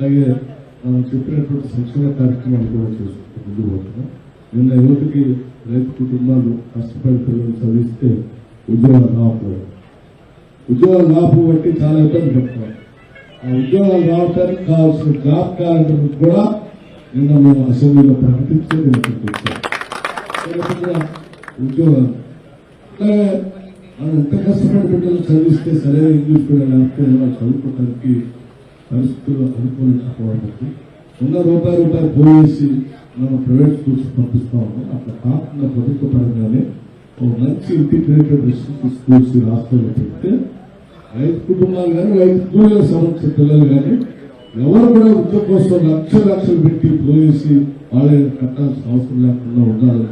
అలాగే మనం చెప్పినటువంటి సంక్షేమ కార్యక్రమాలు కూడా చేసుకుంటూ ముందుకు పోతున్నాం. నిన్న యువతకి రైతు కుటుంబాలు కష్టపడి పిల్లలు చదివిస్తే ఉద్యోగాలు రాకపోవడం. ఉద్యోగాలు రాకపోబట్టి చాలా ఇబ్బంది పడుతున్నాం. ఆ ఉద్యోగాలు రావడానికి కావాల్సిన జాబ్ క్యాలెండర్ కూడా నిన్న మేము అసెంబ్లీలో ప్రకటించే ఉద్యోగాలు. అలాగే మనం ఎంత కష్టపడి బిడ్డలు చదివిస్తే సరైన ఇంగ్లీష్ కూడా లేకపోతే చదువుకోవడానికి పరిస్థితులు అనుకూలించకపోవడానికి ఉన్న రూపాయి రూపాయలు పోయేసి మనం ప్రైవేట్ స్కూల్స్ పంపిస్తా ఉన్నాం. అట్లా కాకుండా ప్రభుత్వ పరంగానే ఒక మంచి ఇంటిగ్రేటెడ్ స్కూల్స్ రాష్ట్రంలో పెడితే రైతు కుటుంబాలు కానీ రైతు కూలీలకు సంబంధించిన పిల్లలు కానీ ఎవరు కూడా ఉద్యోగం కోసం లక్ష లక్షలు పెట్టి పోయేసి వాళ్ళని కట్టాల్సిన అవసరం లేకుండా ఉండాలని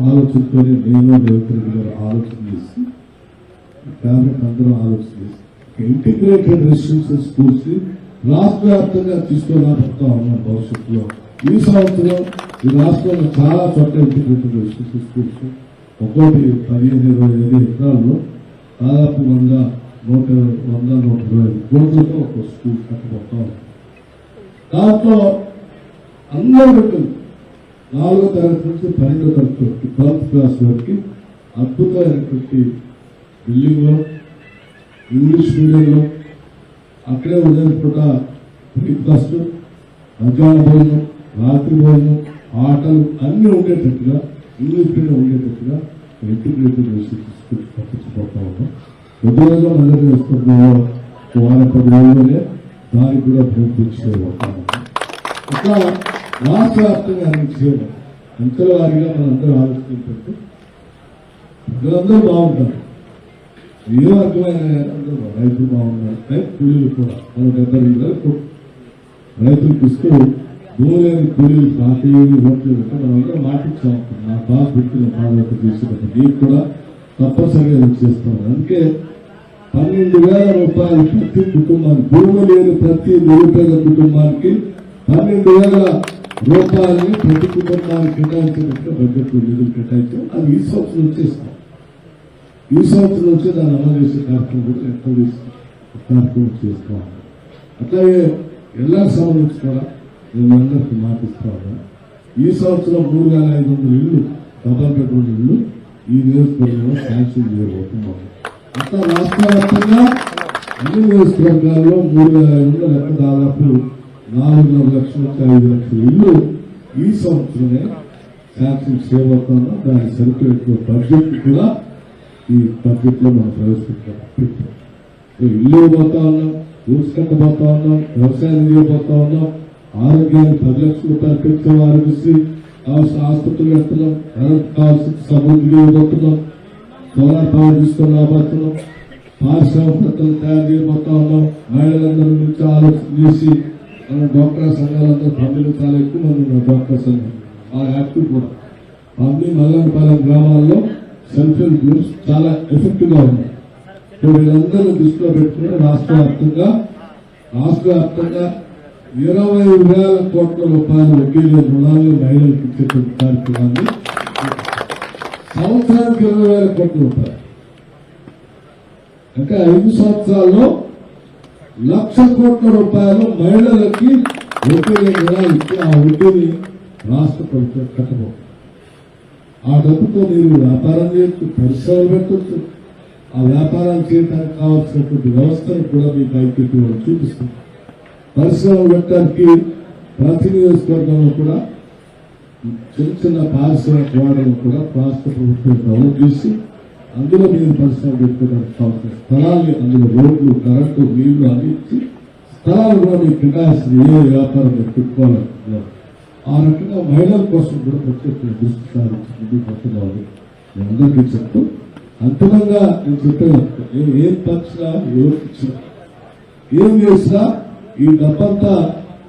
ఆలోచనతోనే నేను రేవంత్ రెడ్డి గారు ఆలోచన చేసి క్యాబినెట్ అందరూ ఆలోచన చేసి ఇంటిగ్రేటెడ్ రెసిడెన్షియల్ స్కూల్స్ రాష్ట్ర వ్యాప్తంగా తీసుకురాబడతా ఉన్నాం భవిష్యత్తులో ఈ సంవత్సరం ఈ రాష్ట్రంలో చాలా చోట్ల ఇంటిగ్రేటెడ్ స్కూల్స్ ఒక్కోటి పదిహేను ఇరవై ఐదు ఎకరాల్లో దాదాపు వంద నూట వంద నూట ఇరవై కోట్లతో ఒక స్కూల్ కట్టబోతా ఉన్నాం దాంట్లో అందరూ పెట్టింది. నాలుగో తరగతి నుంచి పన్నెండో తరగతి వరకు ట్వెల్త్ క్లాస్ వరకు అద్భుతమైనటువంటి బిల్డింగ్లో ఇంగ్లీష్ మీడియంలో అక్కడే ఉదయం పూట బ్రేక్ఫాస్ట్ మధ్యాహ్న భోజనం రాత్రి భోజనం ఆటలు అన్నీ ఉండేటట్టుగా ఇంగ్లీష్ మీడియం ఉండేటట్టుగా ఇంటిగ్రేటెడ్ స్కూల్ పంపించిపోతా ఉన్నాం కొద్ది రోజులు మొదటి వారం పది దానికి కూడా ప్రయత్నించేపోతా ఇట్లా రాష్ట్ర వ్యాప్తంగా అన్ని అంతల వారిగా మనందరూ ఆలోచించుకుంటే ప్రజలందరూ బాగుంటారు. ఏ వర్గమైన అందరూ రైతులు బాగున్నారు రైతు కూలీలు కూడా. మనం డెబ్బై రెండు రైతులకు ఇస్తూ దూరేని కూలీలు పార్టీ ఓట్లు ఉంటే మనం అందరం నా బాగా గుర్తులు బాధ్యత చేసినప్పుడు నీకు కూడా తప్పనిసరిగా ఇది చేస్తాం. అందుకే పన్నెండు వేల రూపాయలు ప్రతి కుటుంబానికి భూమి లేని ప్రతి నిరుపేద కుటుంబానికి పన్నెండు వేల రూపాయలని ప్రతి కుటుంబానికి కేటాయించినట్టుగా బడ్జెట్ నిధులు కేటాయించాం. అది ఈ సంవత్సరం వచ్చేస్తాం. ఈ సంవత్సరం వచ్చి దాన్ని అమలు చేసే కార్యక్రమం కూడా ఎక్కడ కార్యక్రమం చేసుకోవాలి అట్లాగే ఎల్ఆర్ సంబంధించి కూడా నేను అందరికీ మాటిస్తాను ఈ సంవత్సరం మూడు వేల ఐదు వందల ఇళ్ళు డబల్ బెడ్రూమ్ ఇల్లు ఈ నియోజకవర్గంలో శాంక్షన్ చేయబోతున్నాం అట్లా రాష్ట్ర వ్యాప్తంగా అన్ని నియోజకవర్గాల్లో మూడు వేల ఐదు వందల లెక్క దాదాపు నాలుగున్నర లక్షల నుంచి ఐదు లక్షల ఇళ్ళు ఈ సంవత్సరమే శాంక్షన్ చేయబోతున్నాం దాని సరిపోయే బడ్జెట్ కూడా ఈ బడ్జెట్లో మనం ప్రవేశపెట్టాం. ఇల్లు పోతా ఉన్నాం రూట్స్ పోతా ఉన్నాం వ్యవసాయం పోతా ఉన్నాం ఆరోగ్యాన్ని పది లక్షల రూపాయలు పెంచే ఆరోగ్యశ్రీ కావాల్సిన ఆసుపత్రులు పెడుతున్నాం కరెంట్ కావాల్సిన సమృద్ధి చేయబోతున్నాం సోలార్ పవర్ తీసుకొని రాబోతున్నాం పారిశ్రామికలు తయారు చేయబోతా ఉన్నాం. మహిళలందరి నుంచి ఆలోచన చేసి మన డాక్టర్ సంఘాలందరూ పంపిణీ చాలా ఎక్కువ మంది డాక్టర్ సంఘం. ఆ యాక్టివ్ కూడా. పంపిణీ మల్లంపాలెం గ్రామాల్లో సెల్ఫ్ గ్రూప్స్ చాలా ఎఫెక్టివ్గా ఉన్నాయి వీళ్ళందరూ దృష్టిలో పెట్టుకుని రాష్ట్ర వ్యాప్తంగా రాష్ట్ర వ్యాప్తంగా ఇరవై వేల కోట్ల రూపాయల వడ్డీ రుణాలు మహిళలకు ఇచ్చేటువంటి కార్యక్రమాన్ని సంవత్సరానికి ఇరవై వేల కోట్ల రూపాయలు. అంటే ఐదు సంవత్సరాల్లో లక్ష కోట్ల రూపాయలు మహిళలకి వడ్డీ రుణాలు ఇచ్చి ఆ వడ్డీని రాష్ట్ర ప్రభుత్వం కట్టబోతుంది. ఆ డబ్బుతో మీరు వ్యాపారం చేయొచ్చు పరిశ్రమలు పెట్టచ్చు ఆ వ్యాపారాలు చేయడానికి కావాల్సినటువంటి వ్యవస్థను కూడా మీకు ఐక్యత వాళ్ళు చూపిస్తుంది పరిశ్రమలు పెట్టడానికి ప్రతి నియోజకవర్గంలో కూడా చిన్న చిన్న పారిశ్రామిక వాడలు కూడా రాష్ట్ర ప్రభుత్వం డెవలప్ చేసి అందులో మీరు పరిశ్రమ పెట్టుకోవడానికి కావాల్సిన స్థలాన్ని అందులో రోడ్లు కరెంటు నీళ్ళు అందించి ఇచ్చి స్థలాలు కూడా మీకు కేటాయిస్తుంది ఏ వ్యాపారం పెట్టుకోవాలనుకుంటున్నారు ఆ రకంగా మహిళల కోసం కూడా ప్రత్యేక దృష్టి సారించి ముందుకు అందరికీ చెప్తూ అంతిమంగా నేను చెప్పేది నేను ఏం పక్షినా ఎవరికి ఇచ్చినా ఏం చేసినా ఈ డబ్బంతా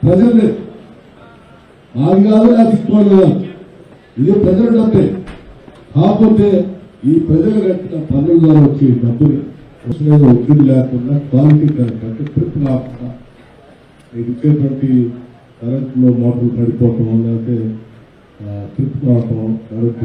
ప్రజలే మాది కాదు నాకు ఇంకోటి ఇది ప్రజల డబ్బే. కాకపోతే ఈ ప్రజలు కట్టిన పన్నుల ద్వారా వచ్చే డబ్బుని ఒత్తిడి లేకుండా క్వాలిటీ కరెక్ట్ అంటే ట్రిప్ కాకుండా ఇచ్చేటువంటి కరెంట్లో మోటార్లు పడిపోవటం లేకపోతే ట్రిప్ కావటం కరెంట్